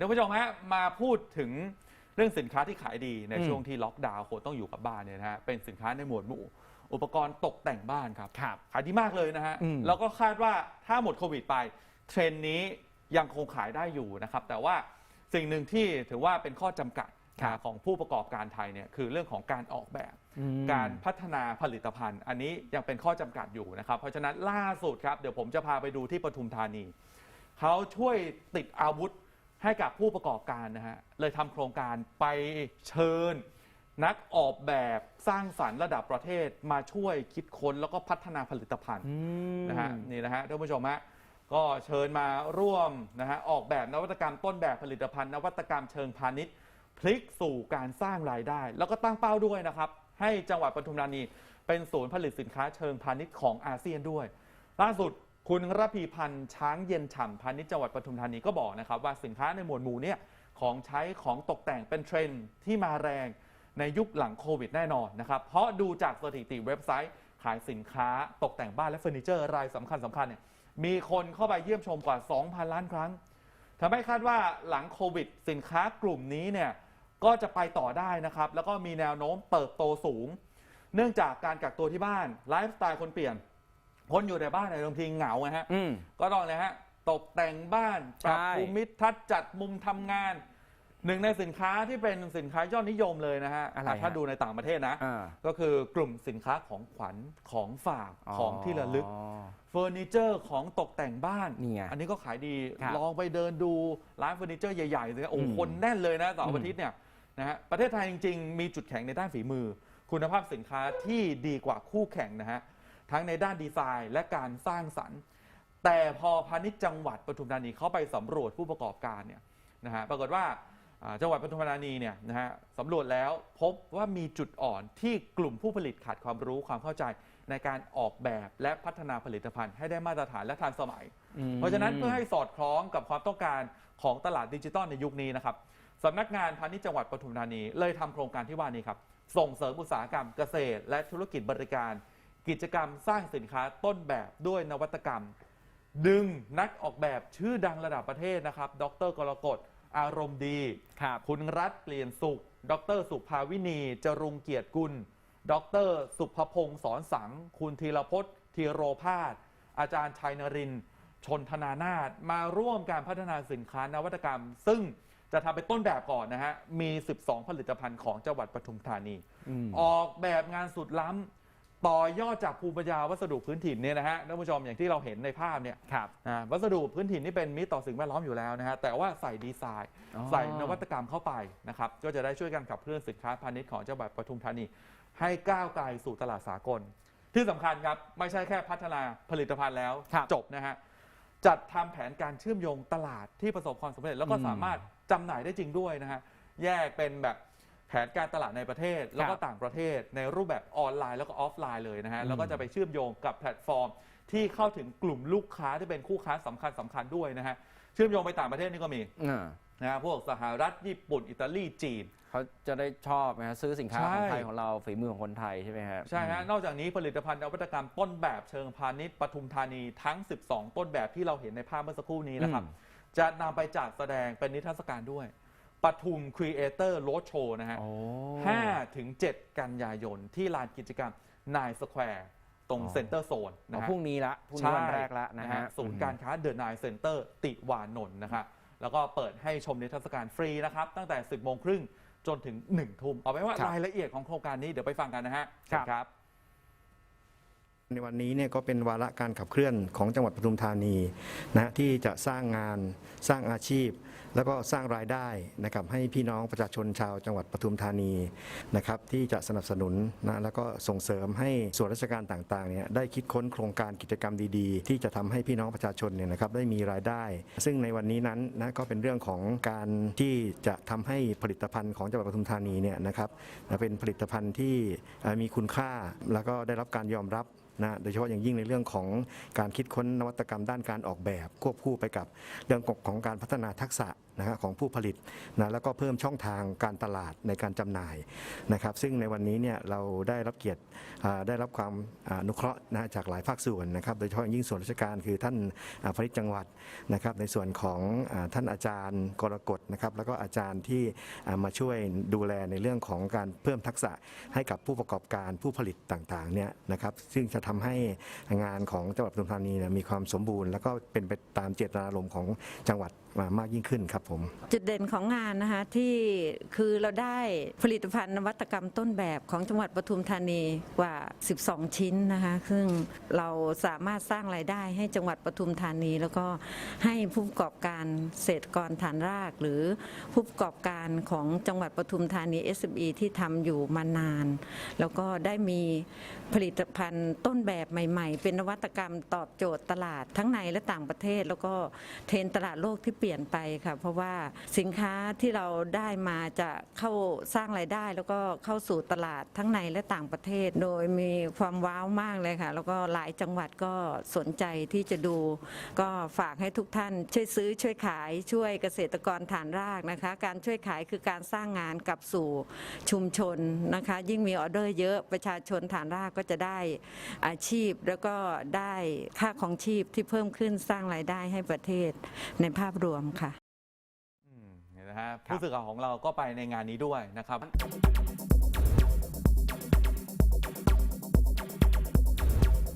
ท่านผู้ชมฮะมาพูดถึงเรื่องสินค้าที่ขายดีในอืมช่วงที่ล็อกดาวน์คนต้องอยู่กับบ้านเนี่ยนะฮะเป็นสินค้าในหมวดหมู่ อุปกรณ์ตกแต่งบ้านครับ ครับ ขายดีมากเลยนะฮะอืม แล้วก็คาดว่าถ้าหมดโควิดไป เทรนด์นี้ยังคงขายได้อยู่นะครับ แต่ว่าสิ่งหนึ่งที่ถือว่าเป็นข้อจำกัดครับของผู้ประกอบการไทยเนี่ยคือเรื่องของการออกแบบ อืม การพัฒนาผลิตภัณฑ์ อันนี้ยังเป็นข้อจำกัดอยู่นะครับ เพราะฉะนั้นล่าสุดครับ เดี๋ยวผมจะพาไปดูที่ปทุมธานี เขาช่วยติดอาวุธ ให้กับผู้ประกอบการนะฮะเลยทำโครงการไปเชิญ นักออกแบบสร้างสรรค์ระดับประเทศมาช่วยคิดค้นแล้วก็พัฒนาผลิตภัณฑ์อืมนะฮะนี่นะฮะท่านผู้ชมฮะก็เชิญมาร่วมนะฮะออกแบบนวัตกรรมต้นแบบผลิตภัณฑ์ นวัตกรรมเชิงพาณิชย์ พลิกสู่การสร้างรายได้ แล้วก็ตั้งเป้าด้วยนะครับ ให้จังหวัดปทุมธานีเป็นศูนย์ผลิตสินค้าเชิงพาณิชย์ของอาเซียนด้วย ล่าสุด คุณระพีพันธ์ช้างเย็นฉ่ำพาณิชย์จังหวัดปทุมธานีก็บอกนะครับว่าสินค้าในหมวดหมู่เนี่ยของใช้ของตกแต่งเป็นเทรนด์ที่มาแรงในยุคหลังโควิดแน่นอนนะครับเพราะดูจากสถิติเว็บไซต์ ขายสินค้าตกแต่งบ้านและเฟอร์นิเจอร์รายสำคัญสำคัญเนี่ยมีคนเข้าไปเยี่ยมชมกว่า 2,000 ล้านครั้งทำให้คาดว่าหลังโควิด สินค้ากลุ่มนี้เนี่ยก็จะไปต่อได้นะครับ แล้วก็มีแนวโน้มเติบโตสูง เนื่องจากการกักตัวที่บ้านไลฟ์สไตล์คนเปลี่ยน คนอยู่ในบ้านในยบางทีเหงาไงฮะ อืม ก็ต้องเลยฮะ ตกแต่งบ้าน ปรับใช่ ภูมิทัศน์จัดมุมทำงาน หนึ่งในสินค้าที่เป็นสินค้ายอดนิยมเลยนะฮะอะไรฮะ ถ้าดูในต่างประเทศนะ อ่าก็คือกลุ่มสินค้าของขวัญของฝากของที่ระลึกเฟอร์นิเจอร์ของตกแต่งบ้านนี่ไงอันนี้ก็ขายดี ครับลองไปเดินดูร้านเฟอร์นิเจอร์ใหญ่ๆเลยโอ้โหอืมคนแน่นเลยนะเสาร์อืมอาทิตย์เนี่ยนะฮะประเทศไทยจริง ๆ มีจุดแข็งในด้านฝีมือ คุณภาพสินค้าที่ดีกว่าคู่แข่งนะฮะ ทั้งในด้านดีไซน์และการสร้างสรรค์ แต่พอพาณิชย์จังหวัดปทุมธานีเข้าไปสำรวจผู้ประกอบการเนี่ยนะฮะปรากฏว่าอ่าจังหวัดปทุมธานีเนี่ยนะฮะสำรวจแล้วพบว่ามีจุดอ่อนที่กลุ่มผู้ผลิตขาดความรู้ความเข้าใจในการออกแบบและพัฒนาผลิตภัณฑ์ให้ได้มาตรฐานและทันสมัยอืมเพราะฉะนั้นเพื่อให้สอดคล้องกับความต้องการของตลาดดิจิตอลในยุคนี้นะครับสำนักงานพาณิชย์จังหวัดปทุมธานีเลยทำโครงการที่ว่านี้ครับ ส่งเสริมอุตสาหกรรมเกษตร และธุรกิจบริการ กิจกรรมสร้างสินค้าต้นแบบด้วยนวัตกรรม ดึงนักออกแบบชื่อดังระดับประเทศนะครับ ดรกรกฎอารมณ์ดีครับคุณรัฐเปลี่ยนสุข ดรสุภาวินีจรุงเกียรติกุล ดรสุภพงศ์สอนสัง คุณธีรพจน์ธีโรพาสอาจารย์ชัยนรินทร์ชนธนานาถมาร่วมการพัฒนาสินค้านวัตกรรม ซึ่งจะทำเป็นต้นแบบก่อนนะฮะ มี 12 ผลิตภัณฑ์ของจังหวัดปทุมธานีอืมออกแบบงานสุดล้ำ ต่อยอดจากภูมิปัญญาวัสดุพื้นถิ่นเนี่ยนะฮะท่านผู้ชมอย่างที่เราเห็นในภาพเนี่ยครับ อ่าวัสดุพื้นถิ่นนี่เป็นมิตรต่อสิ่งแวดล้อมอยู่แล้วนะฮะแต่ว่าใส่ดีไซน์ อ๋อ ใส่นวัตกรรมเข้าไปนะครับก็จะได้ช่วยกันขับเคลื่อนสินค้าพาณิชย์ของจังหวัดปทุมธานี ให้ก้าวไกลสู่ตลาดสากล ที่สำคัญครับไม่ใช่แค่พัฒนาผลิตภัณฑ์แล้วครับจบนะฮะจัดทำแผนการเชื่อมโยงตลาดที่ประสบความสำเร็จ แล้วก็อืม สามารถจำหน่ายได้จริงด้วยนะฮะแยกเป็นแบบ แผนการตลาดในประเทศ แล้วก็ต่างประเทศในรูปแบบออนไลน์แล้วก็ออฟไลน์เลยนะฮะอืมแล้วก็จะไปเชื่อมโยงกับแพลตฟอร์ม ที่เข้าถึงกลุ่มลูกค้าที่เป็นคู่ค้าสำคัญสำคัญด้วยนะฮะเชื่อมโยงไปต่างประเทศนี่ก็มีอ่านะฮะพวกสหรัฐญี่ปุ่น อิตาลีจีนเขาจะได้ชอบนะฮะซื้อสินค้าใช่ของไทยของเราฝีมือของคนไทยใช่ไหมฮะใช่ฮะนอกจากนี้ผลิตภัณฑ์นวัตกรรมต้นแบบเชิงพาณิชย์ปทุมธานีทั้ง 12 ต้นแบบที่เราเห็นในภาพเมื่อสักครู่นี้นะครับอืมจะนำไปจัดแสดงเป็นนิทรรศการด้วย ปทุม Creator Road Show นะฮะโอ้5ถึง7กันยายน ที่ลานกิจกรรมนายสแควร์ตรงอ๋อ เซ็นเตอร์โซนอ๋อนะฮะ พรุ่งนี้ละพรุ่งนี้วันแรกละนะฮะ ศูนย์การค้าเดอะนายเซ็นเตอร์ติวานนท์นะครับแล้วก็เปิดให้ชมนิทรรศการฟรีนะครับ ตั้งแต่ 10 โมงครึ่งจนถึง 1 ทุ่มเอาไว้ว่าครับรายละเอียดของโครงการนี้เดี๋ยวไปฟังกันนะฮะครับ เชิญครับ ในวันนี้เนี่ยก็เป็นวาระการขับเคลื่อนของจังหวัดปทุมธานีนะที่จะสร้างงานสร้างอาชีพ แล้วก็สร้างรายได้นะครับให้พี่น้องประชาชนชาวจังหวัดปทุมธานีนะครับที่จะสนับสนุนนะแล้วก็ส่งเสริมให้ส่วนราชการต่างๆเนี่ยได้คิดค้นโครงการกิจกรรมดีๆ ที่จะทำให้พี่น้องประชาชนเนี่ยนะครับได้มีรายได้ ซึ่งในวันนี้นั้นนะก็เป็นเรื่องของการที่จะทำให้ผลิตภัณฑ์ของจังหวัดปทุมธานีเนี่ยนะครับเป็นผลิตภัณฑ์ที่มีคุณค่าแล้วก็ได้รับการยอมรับ นะโดยเฉพาะอย่างยิ่งในเรื่องของการคิดค้นนวัตกรรมด้านการออกแบบ ควบคู่ไปกับเรื่องของการพัฒนาทักษะ นะฮะของผู้ผลิตนะแล้วก็เพิ่มช่องทางการตลาดในการจำหน่ายนะครับ ซึ่งในวันนี้เนี่ยเราได้รับเกียรติได้รับความอนุเคราะห์นะจากหลายภาคส่วนนะครับ โดยเฉพาะยิ่งส่วนราชการคือท่านอ่าพาณิชย์จังหวัดนะครับ ในส่วนของท่านอาจารย์กรกฎนะครับ แล้วก็อาจารย์ที่มาช่วยดูแลในเรื่องของการเพิ่มทักษะให้กับผู้ประกอบการผู้ผลิตต่างๆเนี่ยนะครับ ซึ่งจะทำให้งานของจังหวัดปทุมธานีเนี่ยมีความสมบูรณ์ แล้วก็เป็นไปตามเจตนารมณ์ของจังหวัดมามากยิ่งขึ้นครับผม จุดเด่นของงานนะคะที่คือเราได้ผลิตภัณฑ์นวัตกรรมต้นแบบของจังหวัดปทุมธานีกว่า 12 ชิ้นนะคะซึ่งเราสามารถสร้างรายได้ให้จังหวัดปทุมธานี แล้วก็ให้ผู้ประกอบการเกษตรกรฐานราก หรือผู้ประกอบการของจังหวัดปทุมธานี SME ที่ทำอยู่มานาน แล้วก็ได้มีผลิตภัณฑ์ต้นแบบใหม่ ๆ เป็นนวัตกรรมตอบโจทย์ตลาดทั้งในและต่างประเทศ แล้วก็เทรนตลาดโลกที่เปลี่ยนไปค่ะเพราะว่าสินค้าที่เราได้มาจะเข้าสร้างรายได้ แล้วก็เข้าสู่ตลาดทั้งในและต่างประเทศ โดยมีความว้าวมากเลยค่ะ แล้วก็หลายจังหวัดก็สนใจที่จะดู ก็ฝากให้ทุกท่านช่วยซื้อช่วยขายช่วยเกษตรกรฐานรากนะคะ การช่วยขายคือการสร้างงานกลับสู่ชุมชนนะคะ ยิ่งมีออเดอร์เยอะประชาชนฐานรากก็จะได้อาชีพแล้วก็ได้ค่าของชีพที่เพิ่มขึ้นสร้างรายได้ให้ประเทศในภาพรวมค่ะ นะฮะผู้สื่อข่าวของเราก็ไปในงานนี้ด้วยนะครับ